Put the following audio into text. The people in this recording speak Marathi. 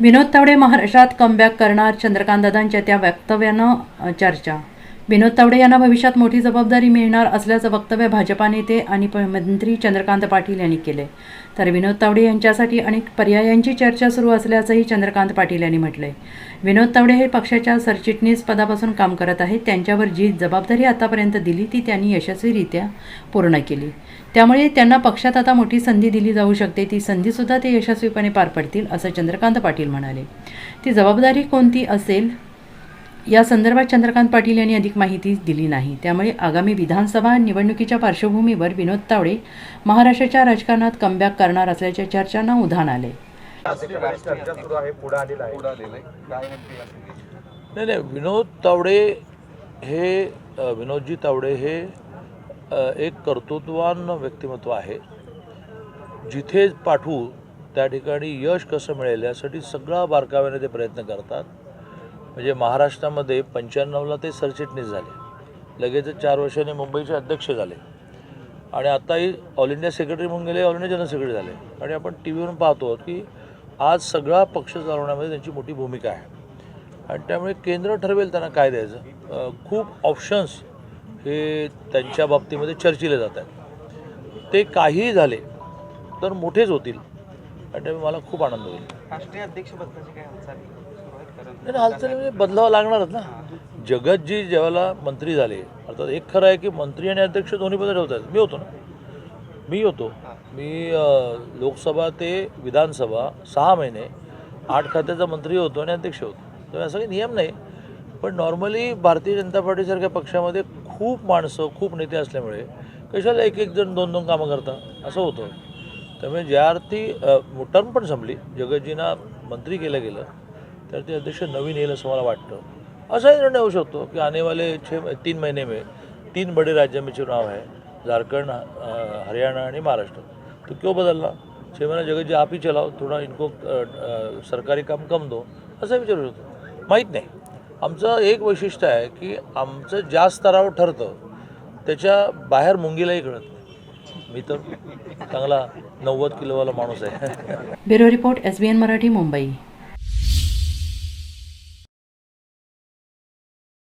विनोद तावडे महाराष्ट्रात कमबॅक करणार चंद्रकांतदादांच्या त्या वक्तव्यानं चर्चा विनोद तावडे यांना भविष्यात मोठी जबाबदारी मिळणार असल्याचं वक्तव्य भाजपा नेते आणि प- मंत्री चंद्रकांत पाटील यांनी केले तर विनोद तावडे यांच्यासाठी अनेक पर्यायांची चर्चा सुरू असल्याचंही चंद्रकांत पाटील यांनी म्हटलंय. विनोद तावडे हे पक्षाच्या सरचिटणीस पदापासून काम करत आहेत. त्यांच्यावर जी जबाबदारी आतापर्यंत दिली ती त्यांनी यशस्वीरित्या पूर्ण केली. त्यामुळे त्यांना पक्षात आता मोठी संधी दिली जाऊ शकते. ती संधीसुद्धा ते यशस्वीपणे पार पडतील असं चंद्रकांत पाटील म्हणाले. ती जबाबदारी कोणती असेल? या संदर्भात चंद्रकांत पाटील यांनी अधिक माहिती दिली नाही. त्यामुळे आगामी विधानसभा निवडणुकीच्या पार्श्वभूमीवर विनोद तावडे महाराष्ट्राच्या राजकारणात कमबॅक करणार असल्याच्या चर्चांना उधाण आले. नाही नाही विनोद तावडे हे विनोदजी तावडे हे एक कर्तृत्वान व्यक्तिमत्व आहे. जिथे पाठवू त्या ठिकाणी यश कसं मिळेल यासाठी सगळा बारकाव्याने ते प्रयत्न करतात. म्हणजे महाराष्ट्रामध्ये पंच्याण्णवला ते सरचिटणीस झाले. लगेचच चार वर्षांनी मुंबईचे अध्यक्ष झाले. आणि आताही ऑल इंडिया सेक्रेटरी म्हणून गेले ऑल इंडिया जनरल सेक्रेटरी झाले. आणि आपण टी व्हीवरून पाहतो की आज सगळा पक्ष चालवण्यामध्ये त्यांची मोठी भूमिका आहे. आणि त्यामुळे केंद्र ठरवेल त्यांना काय द्यायचं. खूप ऑप्शन्स हे त्यांच्या बाबतीमध्ये चर्चिले जात आहेत. ते काहीही झाले तर मोठेच होतील. आणि त्यामुळे मला खूप आनंद होईल. राष्ट्रीय अध्यक्षपदाची काय नाही नाही, हालचाली म्हणजे बदलावं लागणारच ना. जगतजी ज्यावेळेला मंत्री झाले अर्थात एक खरं आहे की मंत्री आणि अध्यक्ष दोन्ही पदं ठेवतात मी होतो ना. मी होतो. मी लोकसभा ते विधानसभा सहा महिने आठ खात्याचा मंत्री होतो आणि अध्यक्ष होतो. तर असा काही नियम नाही. पण नॉर्मली भारतीय जनता पार्टीसारख्या पक्षामध्ये खूप माणसं खूप नेते असल्यामुळे कशाला एक एक जण दोन दोन कामं करता असं होतं. त्यामुळे ज्या अर्थी टर्म पण संपली. जगतजींना मंत्री केलं गेलं. तर ते अध्यक्ष नवीन येईल असं मला वाटतं. असाही निर्णय होऊ शकतो की आनेवाले छे तीन महिने में तीन बड़े राज्य में चुनाव है झारखंड हरियाणा आणि महाराष्ट्र. तो क्यों बदलला? छे महिना जगत जी आप ही थोड़ा इनको सरकारी काम कम दो. असंही विचारू शकतो माहीत नाही. आमचं एक वैशिष्ट्य आहे की आमचं ज्या स्तरावर ठरतं त्याच्या बाहेर मुंगीलाही कळत नाही. मी तर चांगला नव्वद किलोवाला माणूस आहे. Bureau report S B N Marathi Mumbai.